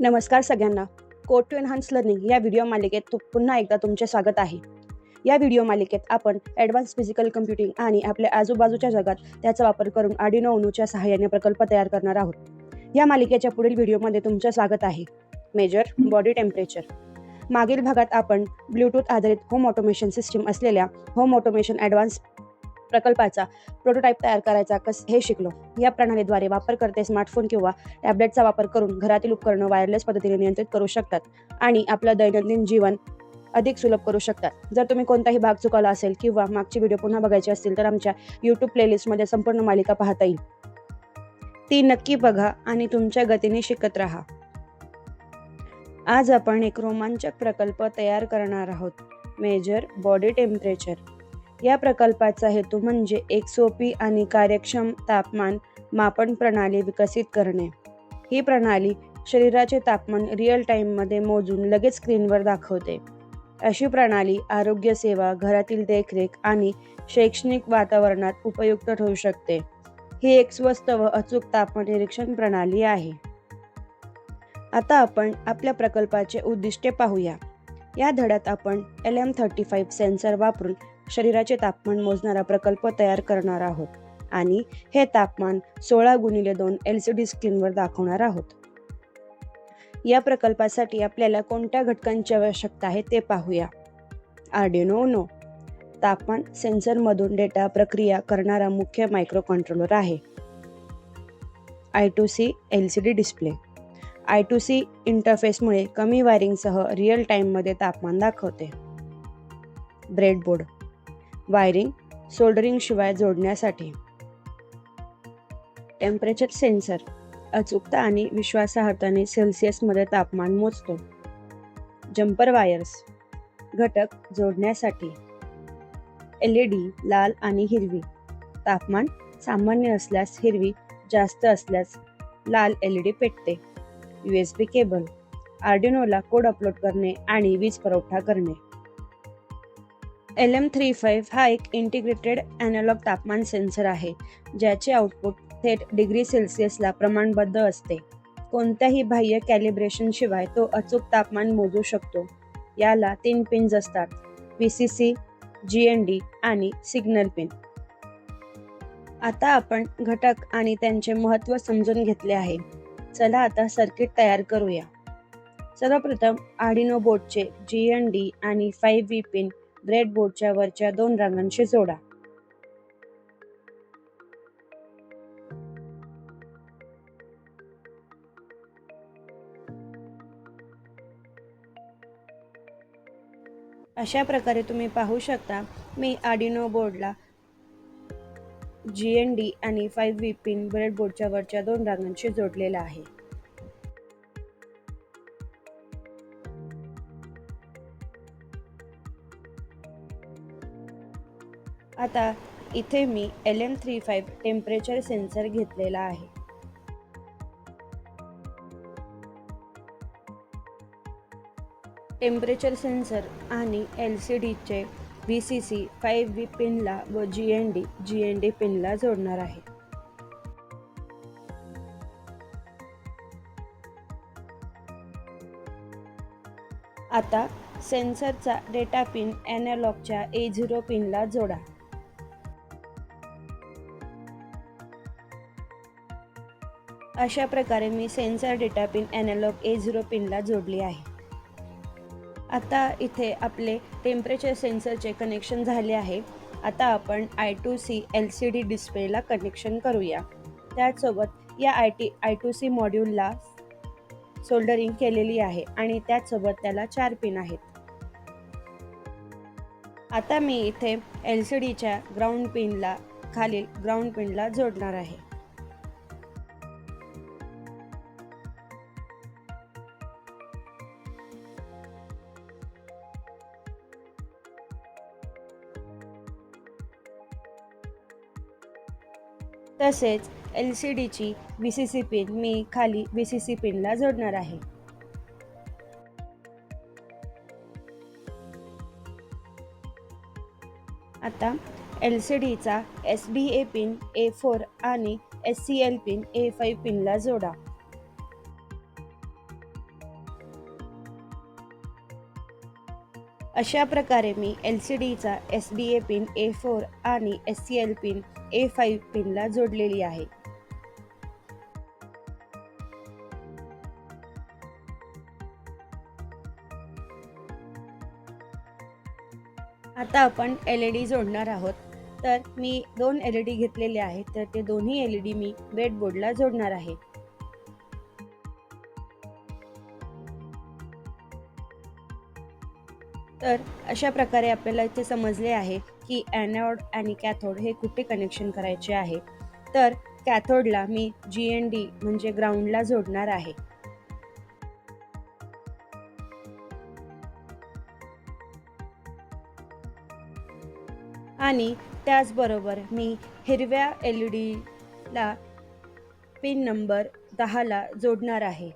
नमस्कार सगळ्यांना. Code to enhance learning या व्हिडिओ मालिकेत पुन्हा एकदा तुमचे स्वागत आहे. या व्हिडिओ मालिकेत आपण ॲडव्हान्स फिजिकल कम्प्युटिंग आणि आपल्या आजूबाजूच्या जगात त्याचा वापर करून आडिनो ओनूच्या सहाय्याने प्रकल्प तयार करणार आहोत. या मालिकेच्या पुढील व्हिडिओमध्ये तुमचं स्वागत आहे. मेजर बॉडी टेम्परेचर मागील भागात आपण ब्लूटूथ आधारित होम ऑटोमेशन सिस्टीम असलेल्या होम ऑटोमेशन ॲडव्हान्स प्रकल्पाचा प्रोटोटाईप तयार करायचा कस हे शिकलो. या प्रणालीद्वारे वापरकर्ते स्मार्टफोन किंवा टॅबलेटचा वापर करून घरातील उपकरणं वायरलेस पद्धतीने नियंत्रित करू शकतात आणि आपलं दैनंदिन जीवन अधिक सुलभ करू शकतात. जर तुम्ही कोणताही भाग चुकवला असेल किंवा मागची व्हिडिओ पुन्हा बघायची असतील तर आमच्या यूट्यूब प्लेलिस्टमध्ये संपूर्ण मालिका पाहता येईल. ती नक्की बघा आणि तुमच्या गतीने शिकत राहा. आज आपण एक रोमांचक प्रकल्प तयार करणार आहोत. Measure body temperature. या प्रकल्पाचा हेतू म्हणजे एक सोपी आणि कार्यक्षम तापमान मापन प्रणाली विकसित करणे. ही प्रणाली शरीराचे तापमान रिअल टाईममध्ये मोजून लगेच स्क्रीनवर दाखवते. अशी प्रणाली आरोग्य सेवा घरातील देखरेख आणि शैक्षणिक वातावरणात उपयुक्त ठरू शकते. ही एक स्वस्त व अचूक तापमान निरीक्षण प्रणाली आहे. आता आपण आपल्या प्रकल्पाचे उद्दिष्टे पाहूया. या धड्यात आपण L M thirty five sensor वापरून शरीराचे तापमान मोजणारा प्रकल्प तयार करणार आहोत. आणि हे तापमान सोळा गुणिले दोन एल सी डी स्क्रीनवर दाखवणार आहोत. या प्रकल्पासाठी आपल्याला कोणत्या घटकांची आवश्यकता आहे ते पाहूया. आर्डिनो नो तापमान सेन्सरमधून डेटा प्रक्रिया करणारा मुख्य मायक्रो कंट्रोलर आहे I two C L C D display I two C इंटरफेसमुळे कमी वायरिंगसह रिअल टाईममध्ये तापमान दाखवते. ब्रेडबोर्ड वायरिंग सोल्डरिंगशिवाय जोडण्यासाठी. टेम्परेचर सेन्सर अचूकता आणि विश्वासार्हताने सेल्सिअसमध्ये तापमान मोजतो. जम्पर वायर्स घटक जोडण्यासाठी. एल ई डी लाल आणि हिरवी. तापमान सामान्य असल्यास हिरवी जास्त असल्यास लाल एल ई डी पेटते. यू एस बी केबल आर्डिनोला कोड अपलोड करणे आणि वीज पुरवठा करणे. एल एम थ्री फाईव्ह हा एक इंटिग्रेटेड ॲनालॉग तापमान सेन्सर आहे ज्याचे आउटपुट थेट डिग्री सेल्सिअसला प्रमाणबद्ध असते. कोणत्याही बाह्य कॅलिब्रेशनशिवाय तो अचूक तापमान मोजू शकतो. याला तीन पिन्स असतात V C C G N D आणि सिग्नल पिन आता आपण घटक आणि त्यांचे महत्त्व समजून घेतले आहे. चला आता सर्किट तयार करूया. सर्वप्रथम आडिनो बोर्डचे जी एन डी आणि फाईव्ह व्ही पिन ब्रेडबोर्डच्या वरच्या दोन रांगांशी जोडा. अशा प्रकारे तुम्ही पाहू शकता मी आडिनो बोर्डला जी एन डी आणि फाईव्ह व्ही पिन ब्रेडबोर्डच्या वरच्या दोन रांगांशी जोडलेला आहे. आता इथे मी L M three five temperature sensor घेतलेला आहे. टेम्परेचर सेन्सर आणि एल सी डीचे V C C five V पिनला व G N D G N D पिनला जोडणार आहे. आता सेन्सरचा डेटा पिन ॲनालॉगच्या ए झिरो पिनला जोडा. अशा प्रकारे मी sensor data pin analogue A zero पिनला जोडली आहे. आता इथे आपले टेम्परेचर सेन्सरचे कनेक्शन झाले आहे. आता आपण I two C L C D डिस्प्लेला connection करूया. त्याचसोबत या I T I two C मॉड्यूलला soldering केलेली आहे आणि त्याचसोबत त्याला चार पिन आहेत. आता मी इथे एल सी डीच्या ग्राउंड पिनला खालील ग्राउंड पिनला जोडणार आहे. तसेच एल सी डीची व्ही सी सी पिन मी खाली व्ही सी सी पिनला जोडणार आहे. आता एल सी डीचा S D A pin A four आणि S C L pin A five पिनला जोडा. अशा प्रकारे मी एल सी डीचा S D A pin A four आणि S C L pin A five पिनला जोडलेली आहे. आता आपण एल ई डी जोडणार आहोत. तर मी दोन एल ई डी घेतलेले आहेत तर ते दोन्ही एल ई डी मी बेडबोर्डला जोडणार आहे. तर अशा प्रकारे आपल्याला इथे समजले आहे की ॲनॉड आणि कॅथोड हे कुठे कनेक्शन करायचे आहे. तर कॅथोडला मी जी एन डी म्हणजे ग्राउंडला जोडणार आहे. आणि त्याचबरोबर मी हिरव्या एल ई डीला पिन नंबर दहाला जोडणार आहे.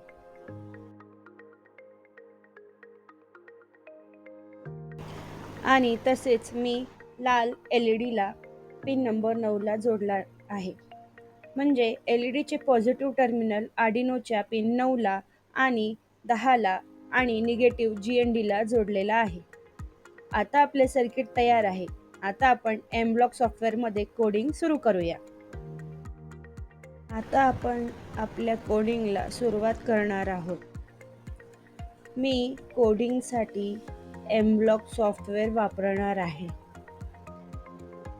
आणि तसेच मी लाल एल ई डीला पिन नंबर नऊला जोडला आहे. म्हणजे एल ई डीचे पॉझिटिव्ह टर्मिनल आडिनोच्या पिन नऊला आणि दहाला आणि निगेटिव्ह जी एन डीला जोडलेला आहे. आता आपले सर्किट तयार आहे. आता आपण एम ब्लॉक सॉफ्टवेअरमध्ये कोडिंग सुरू करूया. आता आपण आपल्या कोडिंगला सुरुवात करणार आहोत. मी कोडिंगसाठी एमब्लॉक सॉफ्टवेअर वापरणार आहे.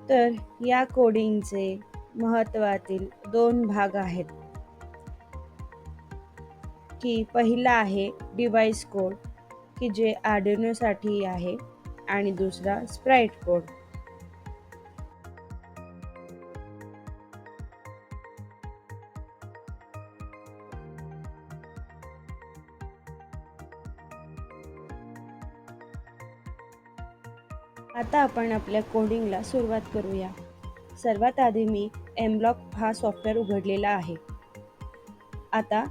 तर या कोडिंगचे महत्त्वातील दोन भाग आहेत. की पहिला आहे डिव्हाइस कोड की जे आर्डिनोसाठी आहे आणि दुसरा स्प्राईट कोड आता आपण आपल्या कोडिंगला सुरुवात करूया. सर्वात आधी मी एमब्लॉक हा सॉफ्टवेअर उघडलेला आहे. आता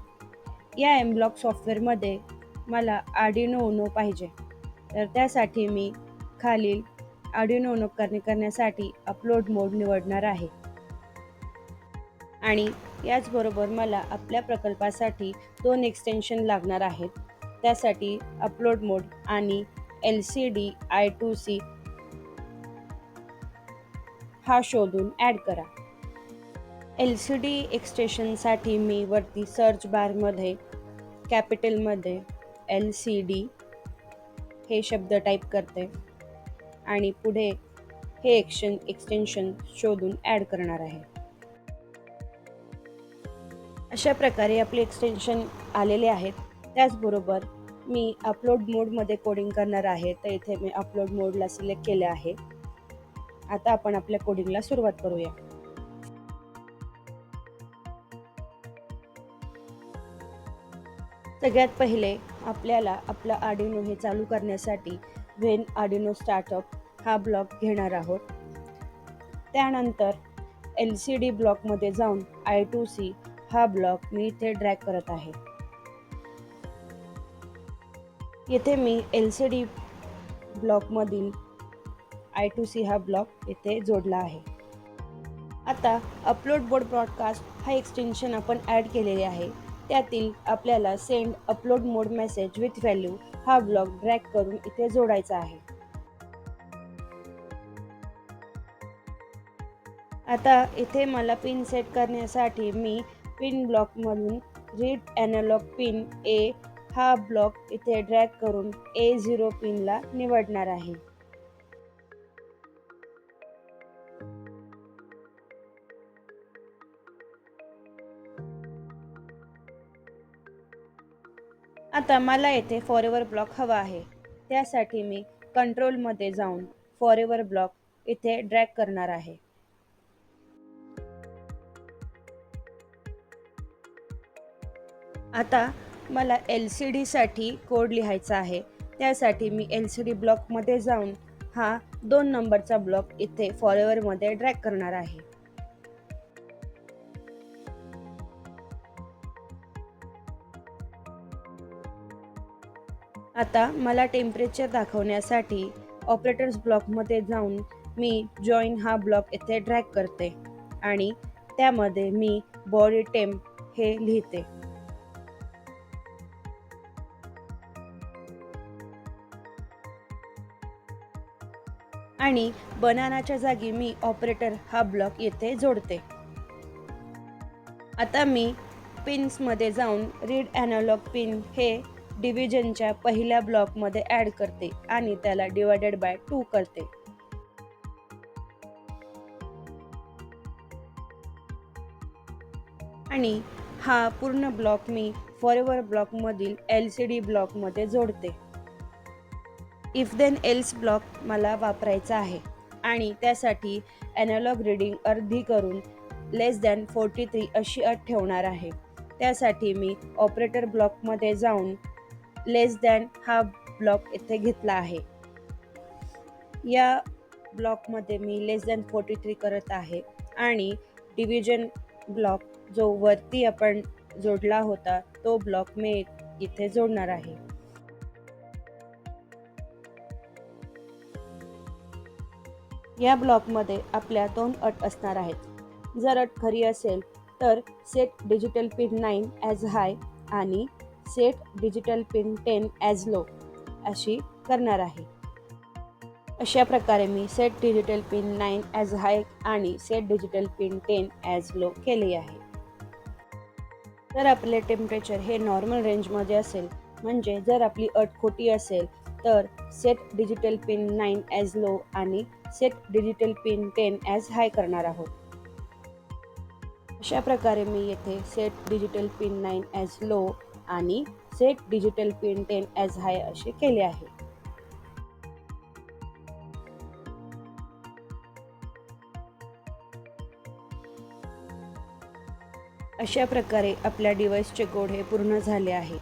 या एमब्लॉक सॉफ्टवेअरमध्ये मला आडिनो उनो पाहिजे. तर त्यासाठी मी खालील आडिनो उनो करणे करण्यासाठी अपलोड मोड निवडणार आहे. आणि याचबरोबर मला आपल्या प्रकल्पासाठी दोन एक्सटेन्शन लागणार आहेत. त्यासाठी अपलोड मोड आणि L C D I two C हा शोधून ॲड करा. एल सी डी एक्सटेशनसाठी मी वरती सर्च बारमध्ये कॅपिटलमध्ये एल सी डी हे शब्द टाईप करते आणि पुढे हे एक्शन एक्सटेन्शन शोधून ॲड करणार आहे. अशा प्रकारे आपले एक्सटेन्शन आलेले आहेत. त्याचबरोबर मी अपलोड मोडमध्ये कोडिंग करणार आहे. तर इथे मी अपलोड मोडला सिलेक्ट केले आहे. आता आपण आपल्या कोडिंगला सुरुवात करूया. सगळ्यात पहिले आपल्याला आपला आडिनो हे चालू करण्यासाठी व्हेन आडिनो स्टार्टअप हा ब्लॉक घेणार आहोत. त्यानंतर एल सी डी ब्लॉकमध्ये जाऊन आय टू सी हा ब्लॉक मी इथे ड्रॅग करत आहे. येथे मी एल सी डी ब्लॉकमधील आय टू सी हा ब्लॉक इथे जोडला आहे. आता अपलोड बोर्ड ब्रॉडकास्ट हा एक्सटेन्शन आपण ॲड केलेले आहे. त्यातील आपल्याला send upload mode message with value हा ब्लॉग ड्रॅग करून इथे जोडायचा आहे. आता इथे मला पिन सेट करण्यासाठी मी पिन ब्लॉकमधून रीड ॲनालॉग पिन ए हा ब्लॉक इथे ड्रॅग करून ए झिरो पिनला निवडणार आहे. आता मला येथे फॉरेवर ब्लॉक हवा आहे. त्यासाठी मी कंट्रोलमध्ये जाऊन फॉरेवर ब्लॉक इथे ड्रॅग करणार आहे. आता मला एल सी डीसाठी कोड लिहायचा आहे. त्यासाठी मी एल सी डी ब्लॉकमध्ये जाऊन हा दोन नंबरचा ब्लॉक इथे फॉरेवरमध्ये ड्रॅग करणार आहे. आता मला टेम्परेचर दाखवण्यासाठी ऑपरेटर्स ब्लॉकमध्ये जाऊन मी जॉईन हा ब्लॉक येथे ड्रॅग करते आणि त्यामध्ये मी बॉडी टेम्प हे लिहिते. आणि बनानाच्या जागी मी ऑपरेटर हा ब्लॉक येथे जोडते. आता मी पिन्समध्ये जाऊन रीड ॲनालॉग पिन हे डिव्हिजनच्या पहिल्या ब्लॉकमध्ये ॲड करते आणि त्याला डिवायडेड बाय टू करते. आणि हा पूर्ण ब्लॉक मी फॉरएवर ब्लॉकमधील एल सी डी ब्लॉकमध्ये जोडते. इफ देन एल्स ब्लॉक मला वापरायचा आहे आणि त्यासाठी ॲनालॉग रिडिंग अर्धी करून लेस दॅन फोर्टी थ्री अशी अट ठेवणार आहे. त्यासाठी मी ऑपरेटर ब्लॉकमध्ये जाऊन लेस दॅन हा ब्लॉक इथे घेतला आहे. या ब्लॉकमध्ये मी लेस दॅन फोर्टी थ्री करत आहे आणि डिव्हिजन ब्लॉक जो वरती आपण जोडला होता तो ब्लॉक मी इथे जोडणार आहे. या ब्लॉकमध्ये आपल्या दोन अट असणार आहेत. जर अट खरी असेल तर set digital pin nine as high आणि set digital pin ten as low अशी करणार आहे. अशा प्रकारे मी set digital pin nine as high आणि set digital pin ten as low केले आहे. जर आपले टेम्परेचर हे नॉर्मल रेंजमध्ये असेल म्हणजे जर आपली अट खोटी असेल तर set digital pin nine as low आणि set digital pin ten as high करणार आहोत. अशा प्रकारे मी येथे set digital pin nine as low आणि set digital pin ten as high असे केले आहे. अशा प्रकारे आपल्या डिव्हाइसचे कोड हे पूर्ण झाले आहे.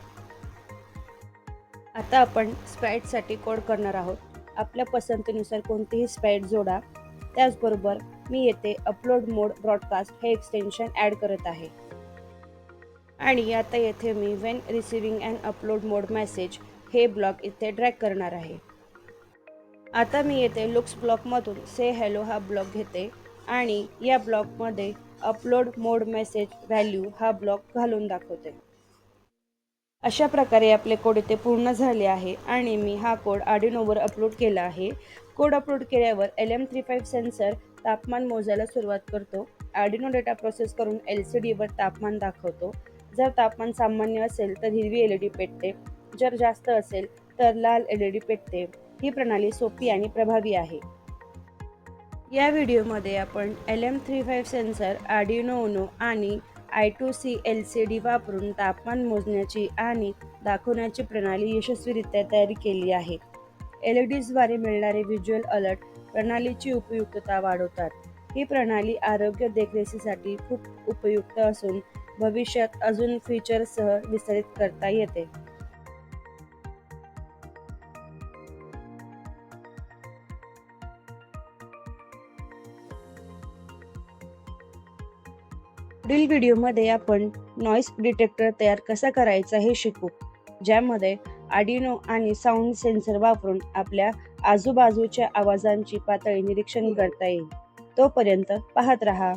आता आपण स्प्राईटसाठी कोड करणार आहोत. आपल्या पसंतीनुसार कोणतेही स्प्राईट जोडा. त्याचबरोबर मी येथे अपलोड मोड ब्रॉडकास्ट हे एक्सटेन्शन ॲड करत आहे. आणि आता येथे मी when receiving and upload mode message हे ब्लॉक इथे ड्रॅग करणार आहे. आता मी येथे लुक्स ब्लॉकमधून से हॅलो हा ब्लॉक घेते आणि या ब्लॉकमध्ये अपलोड मोड मेसेज व्हॅल्यू हा ब्लॉक घालून दाखवते. अशा प्रकारे आपले कोड इथे पूर्ण झाले आहे आणि मी हा कोड आडिनोवर अपलोड केला आहे. कोड अपलोड केल्यावर L M three five sensor तापमान मोजायला सुरुवात करतो. आडिनो डेटा प्रोसेस करून एल सी डीवर तापमान दाखवतो. जर तापमान सामान्य असेल तर हिरवी एल ई डी पेटते. जर जास्त असेल तर लाल एल ई डी पेटते. ही प्रणाली सोपी आणि प्रभावी आहे. या व्हिडिओमध्ये आपण L M three five sensor Arduino Uno आणि I two C L C D वापरून तापमान मोजण्याची आणि दाखवण्याची प्रणाली यशस्वीरित्या तयारी केली आहे. एल ई डीजद्वारे मिळणारे व्हिज्युअल अलर्ट प्रणालीची उपयुक्तता वाढवतात. ही प्रणाली आरोग्य देखरेखीसाठी खूप उपयुक्त असून भविष्यात अजून फीचरसह विस्तारित करता येते. पुढील व्हिडिओमध्ये आपण नॉईस डिटेक्टर तयार कसा करायचा हे शिकू ज्यामध्ये आडिनो आणि साऊंड सेन्सर वापरून आपल्या आजूबाजूच्या आवाजांची पातळी निरीक्षण करता येईल. तोपर्यंत पाहत रहा.